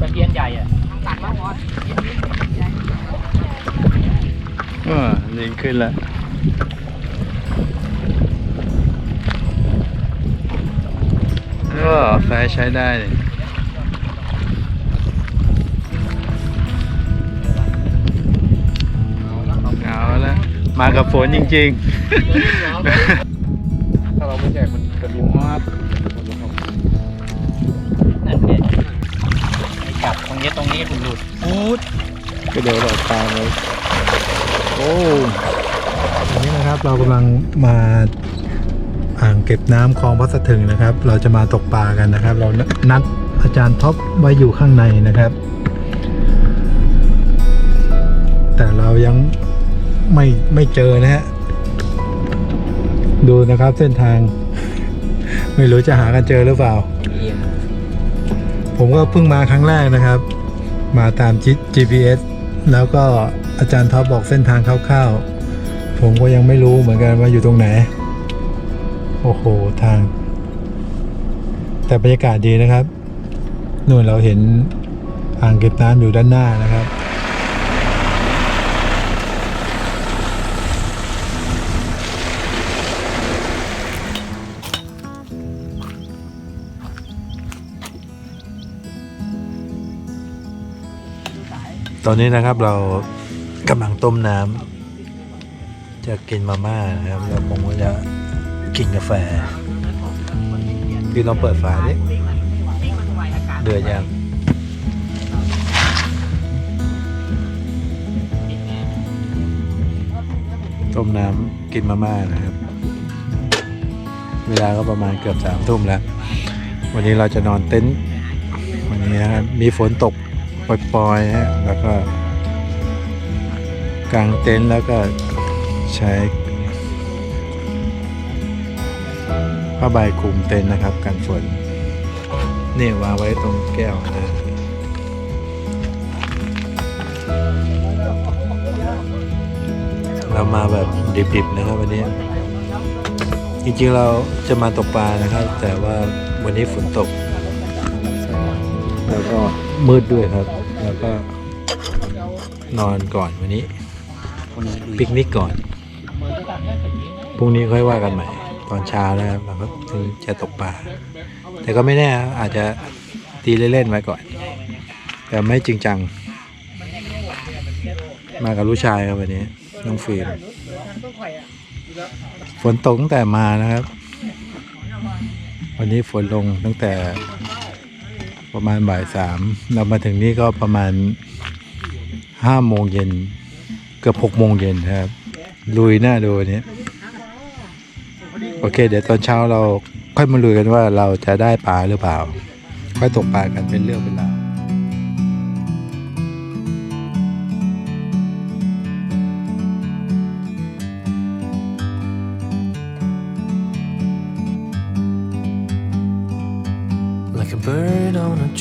ตะเพียนใหญ่อะตัดแล้วหมดเออลิงขึ้นแล้วก็ไฟใช้ได้เลยเอาละมากับฝนจริงๆ เดี๋ยวเราตามเลยโอ้ตอนนี้นะครับเรากำลังมาอ่างเก็บน้ำคลองพัสถึงนะครับ เราจะมาตกปลากันนะครับ เรานัดอาจารย์ท็อปไว้อยู่ข้างในนะครับ แต่เรายังไม่ไม่เจอนะฮะดูนะครับเส้นทาง ไม่รู้จะหากันเจอหรือเปล่าเอียงผมก็เพิ่งมาครั้งแรกนะครับ มาตาม G- GPS แล้วก็อาจารย์ท็อปบอกเส้นทางคร่าวๆ ผมก็ยังไม่รู้เหมือนกันว่าอยู่ตรงไหน โอ้โห ทาง แต่บรรยากาศดีนะครับนู่นเราเห็นอ่างเก็บน้ำอยู่ด้านหน้านะครับ อนนี้นะครับเรากำลังต้มน้ำจะกินมาม่านะครับแล้วผมก็จะกินกาแฟพี่ลองเปิดฝาดิเดือดยังต้มน้ำกินมาม่านะครับ เวลาก็ประมาณเกือบสามทุ่มแล้ว วันนี้เราจะนอนเต็นท์วันนี้นะครับมีฝนตก ปล่อยๆฮะแล้วก็กางเต็นท์แล้วก็ใช้ผ้าใบคลุมเต็นท์นะครับกันฝนนี่วางไว้ตรงแก้วนะเรามาแบบดิบๆนะครับวันนี้ จริงๆเราจะมาตกปลานะครับ แต่ว่าวันนี้ฝนตก แล้วก็มืดด้วยครับ แล้วก็นอนก่อนวันนี้ปิกนิกก่อนพรุ่งนี้ค่อยว่ากันใหม่ ตอนเช้านะครับเราก็ถึงจะตกปลาแต่ก็ไม่แน่ครับอาจจะตีเล่นๆไว้ก่อน แต่ไม่จริงจัง มากับลูกชายครับวันนี้น้องฟิล์มฝนตกตั้งแต่มานะครับ วันนี้ฝนลงตั้งแต่ ประมาณบ่ายสามเรามาถึงนี่ก็ประมาณห้าโมงเย็นเกือบหกโมงเย็นครับ ลุยหน้าดูอันนี้โอเค เดี๋ยวตอนเช้าเราค่อยมาลุยกันว่าเราจะได้ปลาหรือเปล่า ค่อยตกปลากันเป็นเรื่องเป็นราว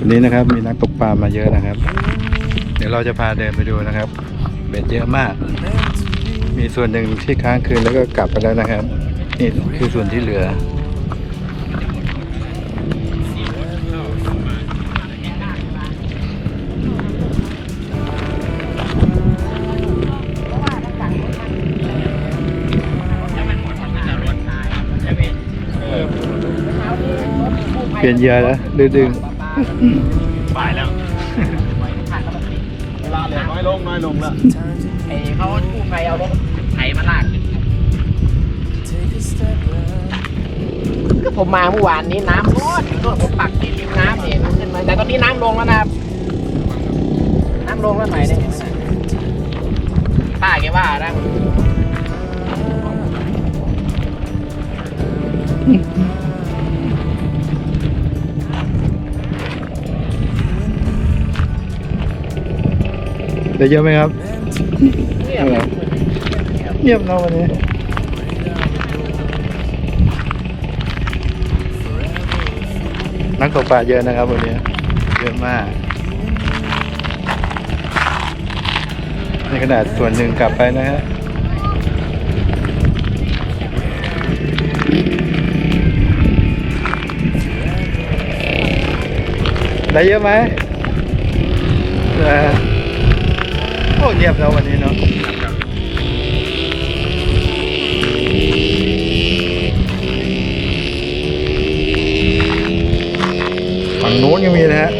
วันนี้นะครับมีนักตกปลามาเยอะนะครับ เดี๋ยวเราจะพาเดินไปดูนะครับเบ็ดเยอะมาก มีส่วนหนึ่งที่ค้างคืนแล้วก็กลับไปแล้วนะครับ นี่คือส่วนที่เหลือ เปลี่ยนเหยื่อแล้วดื้อดึงไปแล้วเวลาเหลือน้อยลงน้อยลงแล้วไอ้เขากู้ภัยเอารถไถมาลาก take a step back. ก็ผมมาเมื่อวานนี้น้ำรดรดผมปักที่ริมน้ำเนี่ยมันขึ้นมาแต่ตอนนี้น้ำลงแล้วนะครับน้ำลงแล้วหน่อยเนี่ยป้าแกว่านะ ได้เยอะไหมครับเงียบเลยเงียบเนาะวันนี้นักตกปลาเยอะนะครับวันนี้เยอะมากในขนาดส่วนหนึ่งกลับไปนะฮะได้เยอะไหม เงียบแล้ววันนี้เนาะฝั่งนู้นยังมีนะฮะ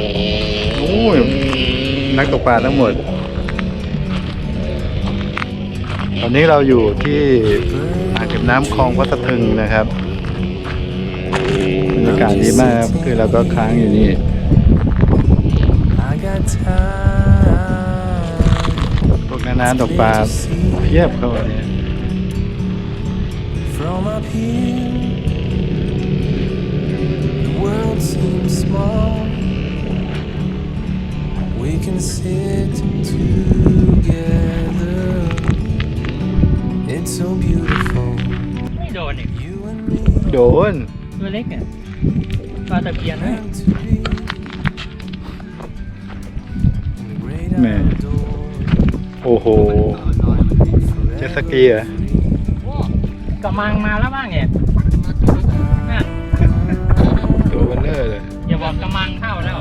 โอ้ยนักตกปลาทั้งหมด ตอนนี้เราอยู่ที่อ่างเก็บน้ำคลองวัดสะพึงนะครับบรรยากาศดีมากครับคือเราก็ค้างอยู่นี่ I got time พวกน้าๆตกปลาเพียบเขาวันนี้ from up here. The world seems small. We can sit together. It's so beautiful. ไม่โดนอีก You and me โดนตัวเล็กอะปลาตะเพียนนะ meant to อ้โห เจ็ตสกีเหรอ กระมังมาแล้วบ้างเนี่ยนั่นตัวเบลเลอร์เลย อย่าบอกกระมังเข้าแล้ว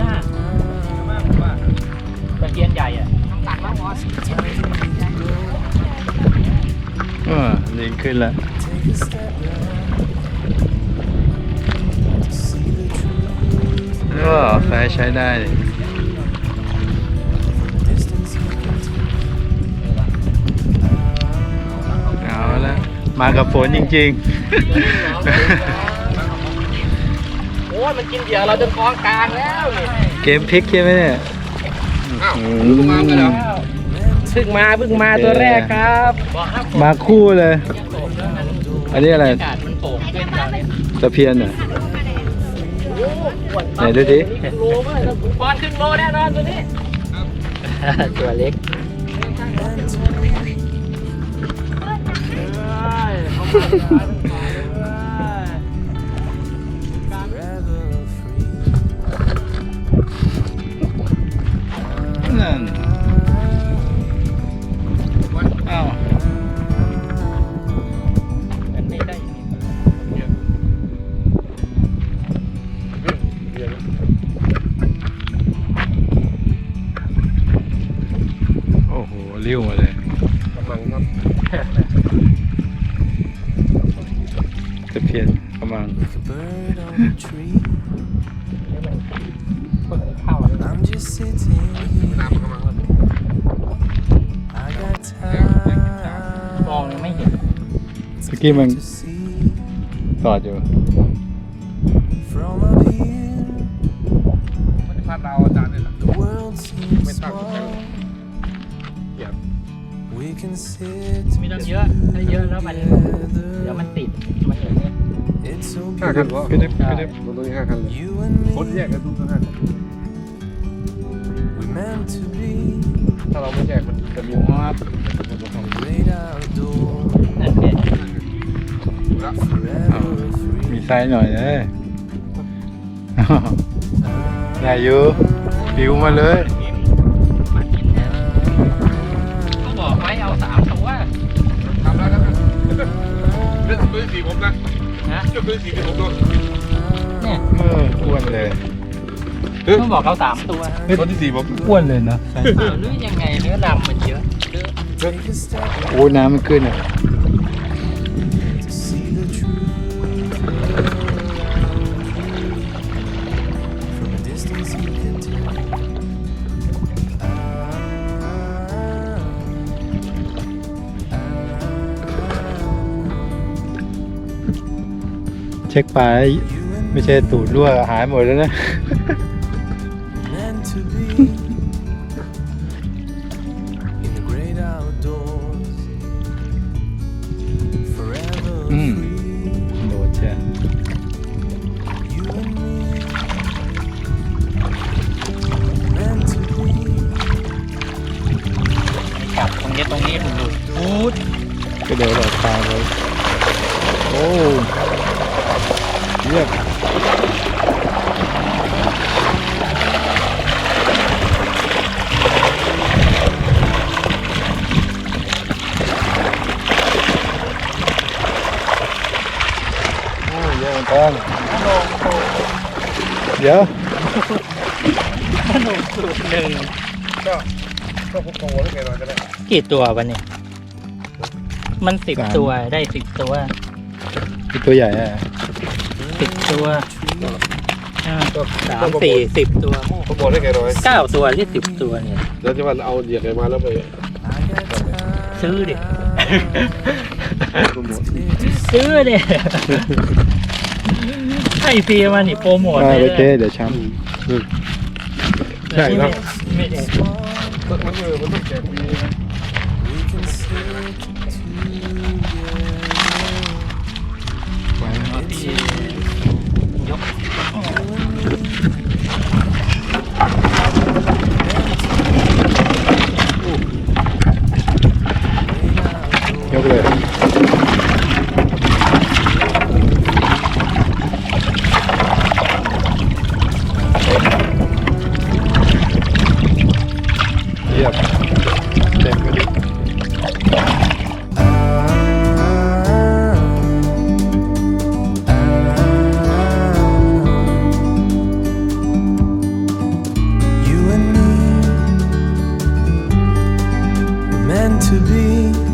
น่าตะเกียนใหญ่อะต้องตักแล้วบอสเออลิงขึ้นแล้ว Take a step ใช้ได้ Distance you can take. เอาละมากับฝนจริงโอ้ยมันกินเหยื่อเราจนท้องกลางแล้วนี่ๆเกมพลิกใช่ไหมเนี่ยอ้าวอืลูกมาเลยเหรอเพิ่งมาเพิ่งมาตัวแรกครับบอกครับมาคู่เลย อันนี้อะไรอากาศมันโป่งขึ้นแล้วเนี่ยตะเพียนเหรอะโอ้ปวด ไหนดูดิครึ่งโลเมื่อไหร่ปอนครึ่งโลแน่นอนตัวนี้ตัวเล็ก Forever just sitting น้ here. ำกำลังครับ I got time มองยังไม่เห็นเมื่อกี้มัน to see ตอดอยู่ from up here. มันจะพลาดเราอาจารย์เนี่ยแหละ The world seems Wait, stop, small. Yeah. We can sit ไม่ต้องเยอะ ถ้าเยอะแล้วมัน เดี๋ยวมัน together. ติด มันอย่างเงี้ย It's so ห้าคันวะกระดึบกระดึบรถตัวนี้ห้าคันเลย You and รถแยก me, กันทุกคัน we meant to be ถ้าเราไม่แยกมันจะมีมา great outdoors. นั่นเนี่ย Forever free. มีไซส์หน่อยเลยได้อยู่ปิวมาเลยมากินเนี่ยเขาบอกไว้เอาสามตัวทำแล้วครับเรื่องตัวที่สี่ผมนะนะเรื่องตัวที่สี่เป็นผมด้วยเนี่ยเอออ้วนเลย เขาบอกเอาสามตัวตัวที่สี่ผมอ้วนเลยนะอ้าวหรือยังไงเนื้อดำมันเยอะเยอะ Take a step back โอ้น้ำมันขึ้นอะ to see the truth. From a distance you can tell. Ah, เช็คปลาให้ไม่ใช่ตูดรั่วหายหมดแล้วนะ เดี๋ยวขนมสูตรหนึ่งก็พวกโตแล้วไงเราจะได้กี่ตัววันนี้ มันสิบตัวได้สิบตัวเป็นตัวใหญ่อะสิบตัวอ่าสามสี่สิบตัวพวกโตได้ไงร้อยเก้าตัวที่สิบตัวเนี่ยแล้วจะมันเอาเหยียดอะไรมาแล้วไปซื้อดิซื้อดิ ให้ฟรีมานี่โปรโมทอ่าเลยโอเคเดี๋ยวช้ใช่เนาะไม่ได้มันมือมันต้องแจกฟรีนะ We can sit together. ำยกเลย to be